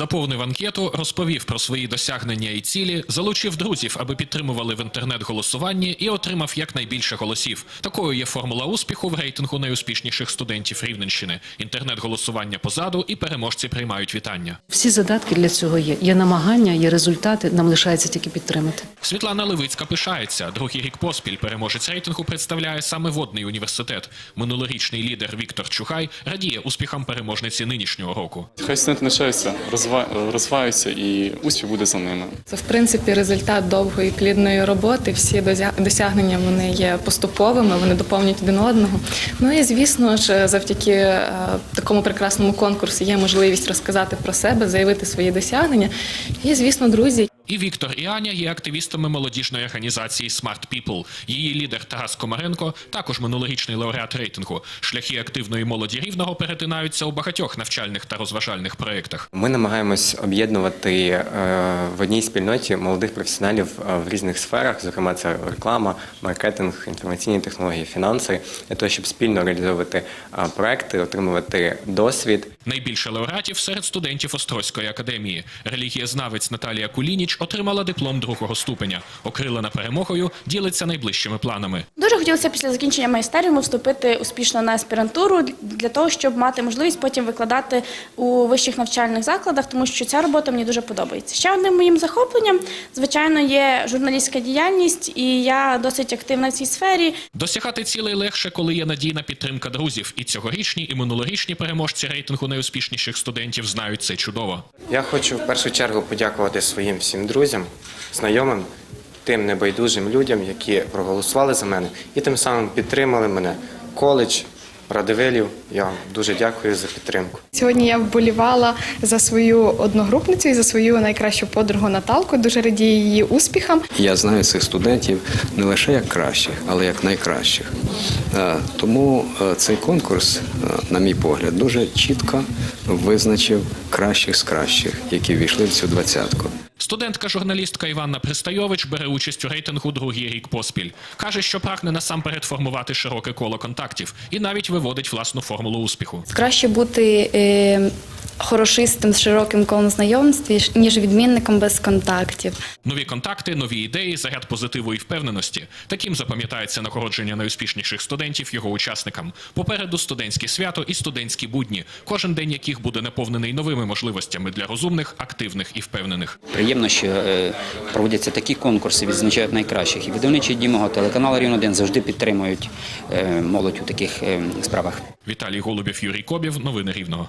Заповнив анкету, розповів про свої досягнення і цілі, залучив друзів, аби підтримували в інтернет-голосуванні і отримав якнайбільше голосів. Такою є формула успіху в рейтингу найуспішніших студентів Рівненщини. Інтернет-голосування позаду і переможці приймають вітання. Всі задатки для цього є. Є намагання, є результати. Нам лишається тільки підтримати. Світлана Левицька пишається. Другий рік поспіль переможець рейтингу представляє саме водний університет. Минулорічний лідер Віктор Чухай радіє успіхам переможниці нинішнього року. Хай студенти навчаються, розва- розвиваються і успіх буде за ними. Це в принципі результат довгої плідної роботи. Всі досягнення вони є поступовими, вони доповнюють один одного. Ну і звісно ж, завдяки е, такому прекрасному конкурсу є можливість розказати про себе, заявити свої досягнення. І звісно, друзі, І Віктор і Аня є активістами молодіжної організації Smart People. Її лідер Тарас Комаренко також минулорічний лауреат рейтингу. Шляхи активної молоді рівного перетинаються у багатьох навчальних та розважальних проєктах. Ми намагаємось об'єднувати е, в одній спільноті молодих професіоналів е, в різних сферах, зокрема це реклама, маркетинг, інформаційні технології, фінанси, для того, щоб спільно реалізовувати е, проекти, отримувати досвід. Найбільше лауреатів серед студентів Острозької академії. Релігієзнавець Наталія Кулініч отримала диплом другого ступеня. Окрилена перемогою ділиться найближчими планами. Дуже хотілося після закінчення майстеріуму вступити успішно на аспірантуру для того, щоб мати можливість потім викладати у вищих навчальних закладах, тому що ця робота мені дуже подобається. Ще одним моїм захопленням, звичайно, є журналістська діяльність, і я досить активна в цій сфері. Досягати цілей легше, коли є надійна підтримка друзів. І цьогорічні, і минулорічні переможці рейтингу найуспішніших студентів знають це чудово. Я хочу в першу чергу подякувати своїм всім друзям, знайомим, тим небайдужим людям, які проголосували за мене і тим самим підтримали мене. Коледж, Радивилів. Я вам дуже дякую за підтримку. Сьогодні я вболівала за свою одногрупницю і за свою найкращу подругу Наталку. Дуже радію її успіхам. Я знаю цих студентів не лише як кращих, але як найкращих. Е, Тому е, цей конкурс, е, на мій погляд, дуже чітко визначив кращих з кращих, які війшли в цю двадцятку. Студентка-журналістка Іванна Пристайович бере участь у рейтингу другий рік поспіль. Каже, що прагне насамперед формувати широке коло контактів і навіть виводить власну формулу успіху. Краще бути е, хорошистом з широким колом знайомств, ніж відмінником без контактів. Нові контакти, нові ідеї, заряд позитиву і впевненості. Таким запам'ятається нагородження найуспішніших студентів його учасникам. Попереду студентське свято і студентські будні, кожен день яких буде наповнений новими можливостями для розумних, активних і впевнених. Приємно, що е, проводяться такі конкурси, відзначають найкращих. І видавничий дімого телеканал Рівно 1 завжди підтримують е, молодь у таких е, справах. Віталій Голубів, Юрій Кобів. Новини Рівного.